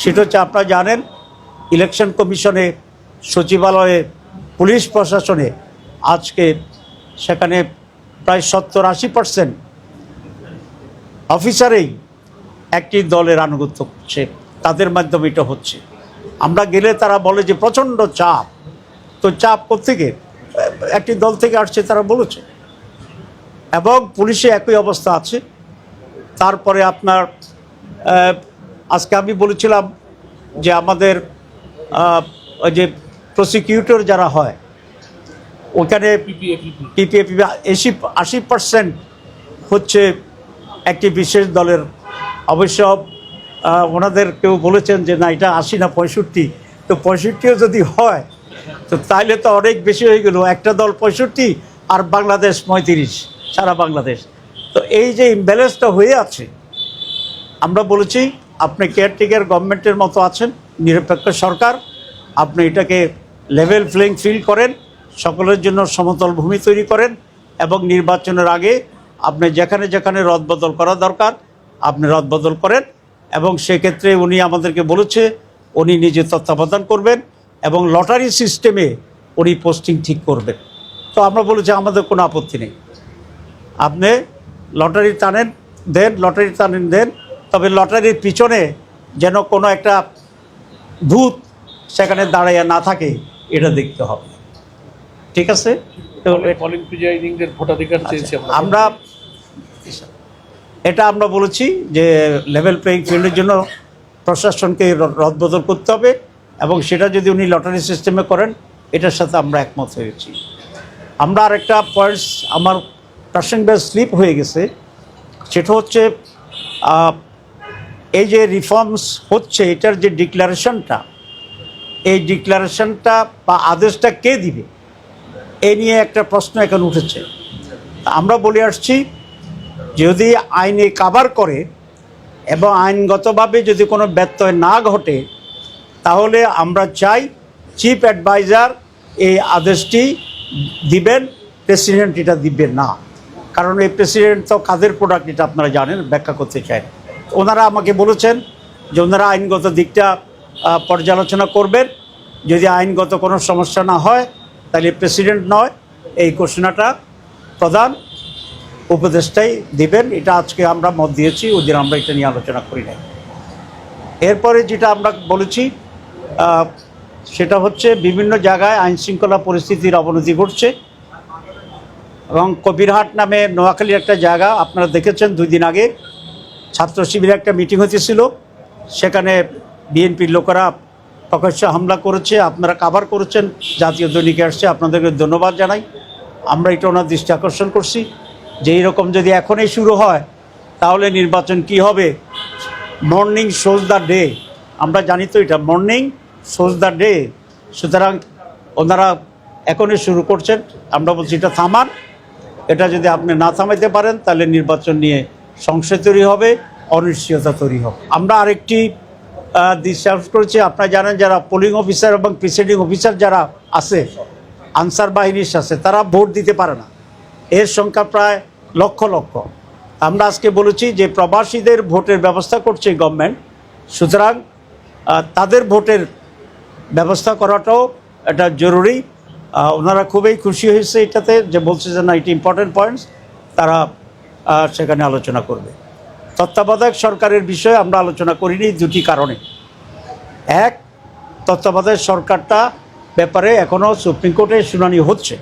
সেটা হচ্ছে আপনারা জানেন, ইলেকশন কমিশনে সচিবালয়ে, পুলিশ প্রশাসনে আজকে সেখানে প্রায় সত্তর আশি পার্সেন্ট অফিসারেই একটি দলের আনুগত্য করছে, তাদের মাধ্যমে এটা হচ্ছে। আমরা গেলে তারা বলে যে প্রচণ্ড চাপ। তো চাপ কোথেকে একটি দল থেকে আসছে, তারা বলেছে। এবং পুলিশে একই অবস্থা আছে। তারপরে আপনার আজকে আমি বলেছিলাম যে আমাদের যে প্রসিকিউটর যারা হয়, ওখানে পিপিএপি আশি আশি পার্সেন্ট হচ্ছে একটি বিশেষ দলের। অবশ্য ওনাদের কেউ বলেছেন যে না, এটা আশি না পঁয়ষট্টি। তো পঁয়ষট্টিও যদি হয়, তো তাইলে তো অনেক বেশি হয়ে গেল। একটা দল পঁয়ষট্টি আর বাংলাদেশ পঁয়ত্রিশ, সারা বাংলাদেশ। তো এই যে ইমব্যালেন্সটা হয়ে আছে, আমরা বলেছি আপনি কেয়ারটেকার গভর্নমেন্টের মতো আছেন, নিরপেক্ষ সরকার, আপনি এটাকে লেভেল প্লেইং ফিল্ড করেন, সকলের জন্য সমতল ভূমি তৈরি করেন এবং নির্বাচনের আগে আপনি যেখানে যেখানে রদবদল করা দরকার, আপনি রদবদল করেন এবং সেক্ষেত্রে উনি আমাদেরকে বলেছে, উনি নিজে তত্ত্বাবধান করবেন এবং লটারি সিস্টেমে উনি পোস্টিং ঠিক করবেন। তো আমরা বলেছি, আমাদের কোনো আপত্তি নেই। আপনি লটারি টানেন, দেন লটারি টানেন, দেন তবে লটারির পিছনে যেন কোনো একটা ভূত সেখানে দাঁড়াইয়া না থাকে এটা দেখতে হবে। ঠিক আছে? চেয়েছি আমরা। এটা আমরা বলেছি যে লেভেল প্লেইং ফিল্ডের জন্য প্রশাসনকে রদবদল করতে হবে এবং সেটা যদি উনি লটারি সিস্টেমে করেন এটার সাথে আমরা একমত হয়েছি। আমরা আরেকটা পয়েন্টস আমার প্রাসঙ্গে স্লিপ হয়ে গেছে। সেটা হচ্ছে এই যে রিফর্মস হচ্ছে, এটার যে ডিক্লারেশনটা এই ডিক্লারেশনটা বা আদেশটা কে দিবে? এ নিয়ে একটা প্রশ্ন এখন উঠেছে। আমরা বলে আসছি, যদি আইনে কাভার করে এবং আইনগতভাবে যদি কোনো ব্যত্যয় না ঘটে, তাহলে আমরা চাই চিফ অ্যাডভাইজার এই আদেশটি দিবেন প্রেসিডেন্ট এটা দিবেন না। কারণ এই প্রেসিডেন্ট তো কাদের প্রোডাক্ট এটা আপনারা জানেন, ব্যাখ্যা করতে চান ওনারা আমাকে বলেছেন যে ওনারা আইনগত দিকটা পর্যালোচনা করবেন। যদি আইনগত কোনো সমস্যা না হয়, তাহলে প্রেসিডেন্ট নয়, এই ঘোষণাটা প্রধান উপদেষ্টাই দিবেন। এটা আজকে আমরা মত দিয়েছি, ওই দিন আমরা এটা নিয়ে আলোচনা করি নাই। এরপরে যেটা আমরা বলেছি সেটা হচ্ছে বিভিন্ন জায়গায় আইন শৃঙ্খলা পরিস্থিতির অবনতি ঘটছে। এবং কবিরহাট নামে নোয়াখালীর একটা জায়গা, আপনারা দেখেছেন দুই দিন আগে। ছাত্র শিবিরে একটা মিটিং হতেছিল সেখানে বিএনপির লোকেরা প্রকাশ্য হামলা করেছে, আপনারা কাভার করেছেন, জাতীয় দৈনিকে আসছে, আপনাদেরকে ধন্যবাদ জানাই। আমরা এটা ওনার দৃষ্টি আকর্ষণ করছি যে এইরকম যদি এখনই শুরু হয়, তাহলে নির্বাচন কি হবে? মর্নিং শোজ দ্য ডে আমরা জানি তো এটা মর্নিং শোজ দ্য ডে সুতরাং ওনারা এখনই শুরু করছেন। আমরা বলছি এটা থামান এটা যদি আপনি না থামাইতে পারেন, তাহলে নির্বাচন নিয়ে সংশয় তৈরি হবে, অনিশ্চয়তা তৈরি হবে। আমরা আরেকটি বিশ্বাস করেছি, আপনারা জানেন যারা পোলিং অফিসার এবং প্রিসাইডিং অফিসার যারা আছে, আনসার বাহিনীর সাথে, তারা ভোট দিতে পারে না। এর সংখ্যা প্রায় লক্ষ লক্ষ। আমরা আজকে বলেছি যে প্রবাসীদের ভোটের ব্যবস্থা করছে গভর্নমেন্ট সুতরাং তাদের ভোটের ব্যবস্থা করাটাও এটা জরুরি। ওনারা খুবই খুশি হয়েছে এটাতে, যে বলছে যে না এটি ইম্পর্টেন্ট পয়েন্টস তারা সেখানে আলোচনা করবে। তত্ত্বাবধায়ক সরকারের বিষয়ে আমরা আলোচনা করিনি দুটি কারণে। এক, তত্ত্বাবধায়ক সরকারটা ব্যাপারে এখনও সুপ্রিম কোর্টে শুনানি হচ্ছে।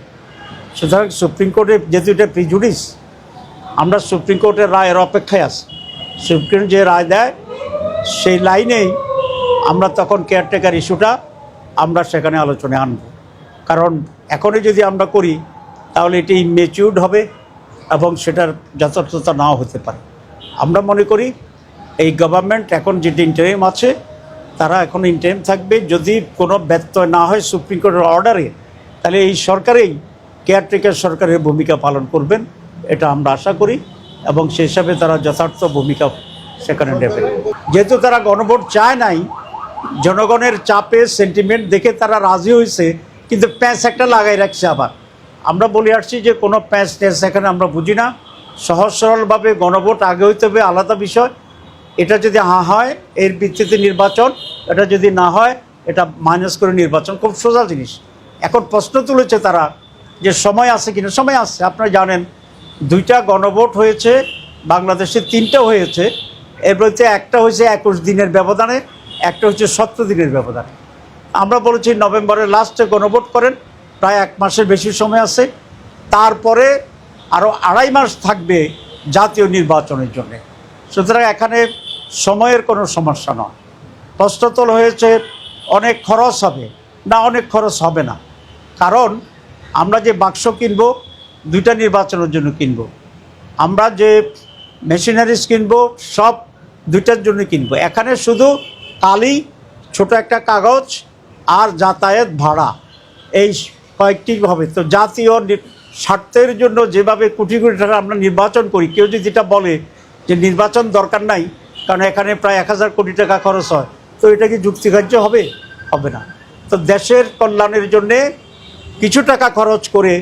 সুতরাং সুপ্রিম কোর্টে যেহেতু এটা প্রিজুডিস আমরা সুপ্রিম কোর্টের রায়ের অপেক্ষায় আছি। সুপ্রিম যে রায় দেয়, সেই লাইনেই আমরা তখন কেয়ারটেকার ইস্যুটা আমরা সেখানে আলোচনায় আনব। কারণ এখনই যদি আমরা করি, তাহলে এটি মেচিউর্ড হবে এবং সেটার যথার্থতা নাও হতে পারে। আমরা মনে করি এই গভর্নমেন্ট এখন যেটি ইন্টারিম আছে, তারা এখন ইন্টারিম থাকবে। যদি কোনো ব্যত্যয় না হয় সুপ্রিম কোর্টের অর্ডারে তাহলে এই সরকারেই কেয়ারটেকার সরকারের ভূমিকা পালন করবেন, এটা আমরা আশা করি। এবং সেই হিসাবে তারা যথার্থ ভূমিকা সেখানে নেবেন যেহেতু তারা গণভোট চায় নাই, জনগণের চাপে সেন্টিমেন্ট দেখে তারা রাজি হয়েছে, কিন্তু প্যাঁচ একটা লাগাই রাখছে আবার। আমরা বলে আসছি যে কোনো প্যাঁচ ট্যাঁচ এখানে আমরা বুঝি না। সহজ সরলভাবে গণভোট আগে হইতে হবে, আলাদা বিষয়। এটা যদি হা হয়, এর ভিত্তিতে নির্বাচন। এটা যদি না হয়, এটা মাইনাস করে নির্বাচন। খুব সোজা জিনিস। এখন প্রশ্ন তুলেছে তারা যে সময় আছে কিনা? সময় আছে, আপনারা জানেন। দুইটা গণভোট হয়েছে, বাংলাদেশে তিনটা হয়েছে। এর মধ্যে একটা হয়েছে একুশ দিনের ব্যবধানে, একটা হচ্ছে সতেরো দিনের ব্যবধানে। আমরা বলেছি নভেম্বরের লাস্টে গণভোট করেন। প্রায় এক মাসের বেশি সময় আছে। তারপরে আরও আড়াই মাস থাকবে জাতীয় নির্বাচনের জন্য। সুতরাং এখানে সময়ের কোনো সমস্যা নয়। প্রশ্নতল হয়েছে, অনেক খরচ হবে। না, অনেক খরচ হবে না। কারণ আমরা যে বাক্স কিনব, দুইটা নির্বাচনের জন্য কিনব। আমরা যে মেশিনারিজ কিনব, সব দুইটার জন্য কিনব। এখানে শুধু কালি, ছোট একটা কাগজ আর যাতায়াত ভাড়া। এই কয়েকটি হবে। তো জাতীয় স্বার্থের জন্য যেভাবে কোটি কোটি টাকা আমরা নির্বাচন করি, কেউ যদি এটা বলে যে নির্বাচন দরকার নাই, কারণ এখানে প্রায় এক হাজার কোটি টাকা খরচ হয়, তো এটা কি যুক্তিগ্রাহ্য হবে? হবে না। তো দেশের কল্যাণের জন্যে কিছু টাকা খরচ করে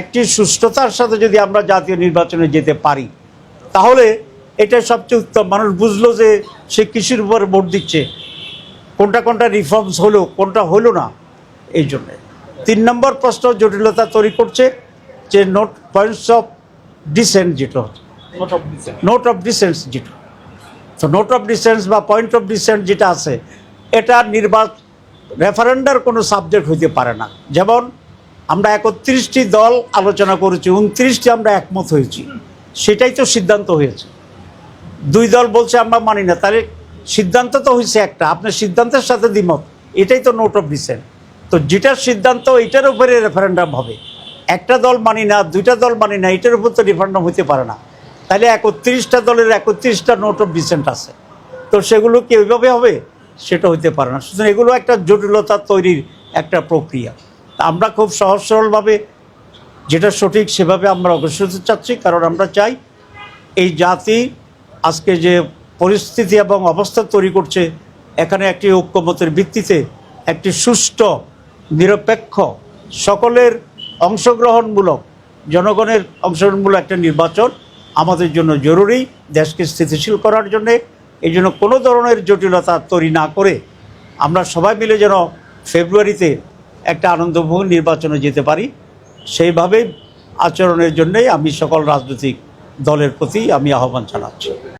একটি সুস্থতার সাথে যদি আমরা জাতীয় নির্বাচনে যেতে পারি, তাহলে এটা সবচেয়ে উত্তম। মানুষ বুঝলো যে সে কৃষির উপর ভোট দিচ্ছে। কোনটা কোনটা রিফর্মস হলো, কোনটা হলো না, এই জন্যে। তিন নম্বর প্রশ্ন জটিলতা তৈরি করছে যে নোট পয়েন্টস অফ ডিসেন্ট যেটা. নোট অফ ডিসেন্স যেটা। তো নোট অফ ডিসেন্স বা পয়েন্ট অফ ডিসেন্ট যেটা আছে এটা নির্বাচন রেফারেন্ডার কোনো সাবজেক্ট হইতে পারে না। যেমন আমরা একত্রিশটি দল আলোচনা করেছি উনত্রিশটি আমরা একমত হয়েছি। সেটাই তো সিদ্ধান্ত হয়েছে। দুই দল বলছে আমরা মানি না তাহলে সিদ্ধান্ত তো হয়েছে একটা আপনার সিদ্ধান্তের সাথে দ্বিমত। এটাই তো নোট অফ ডিসেন্ট তো যেটার সিদ্ধান্ত এটার উপরে রেফারেন্ডাম হবে। একটা দল মানি না, দুইটা দল মানি না এটার উপর তো রেফারেন্ডাম হতে পারে না। তাহলে একত্রিশটা দলের একত্রিশটা নোট অফ ডিসেন্ট আছে। তো সেগুলো কি ওইভাবে হবে? সেটা হইতে পারে না। সুতরাং এগুলো একটা জটিলতা তৈরির একটা প্রক্রিয়া। তা আমরা খুব সহজ সরলভাবে যেটা সঠিক সেভাবে আমরা অগ্রসর হতে চাচ্ছি, কারণ আমরা চাই এই জাতি আজকে যে পরিস্থিতি এবং অবস্থা তৈরি করছে, এখানে একটি ঐক্যমতের ভিত্তিতে একটি সুষ্ঠু নিরপেক্ষ, সকলের অংশগ্রহণমূলক, জনগণের অংশগ্রহণমূলক একটা নির্বাচন আমাদের জন্য জরুরি, দেশকে স্থিতিশীল করার জন্যে। এই জন্য কোনো ধরনের জটিলতা তৈরি না করে আমরা সবাই মিলে যেন ফেব্রুয়ারিতে একটা আনন্দভোগ নির্বাচনে যেতে পারি। সেইভাবে আচরণের জন্যই আমি সকল রাজনৈতিক দলের প্রতি আমি আহ্বান জানাচ্ছি।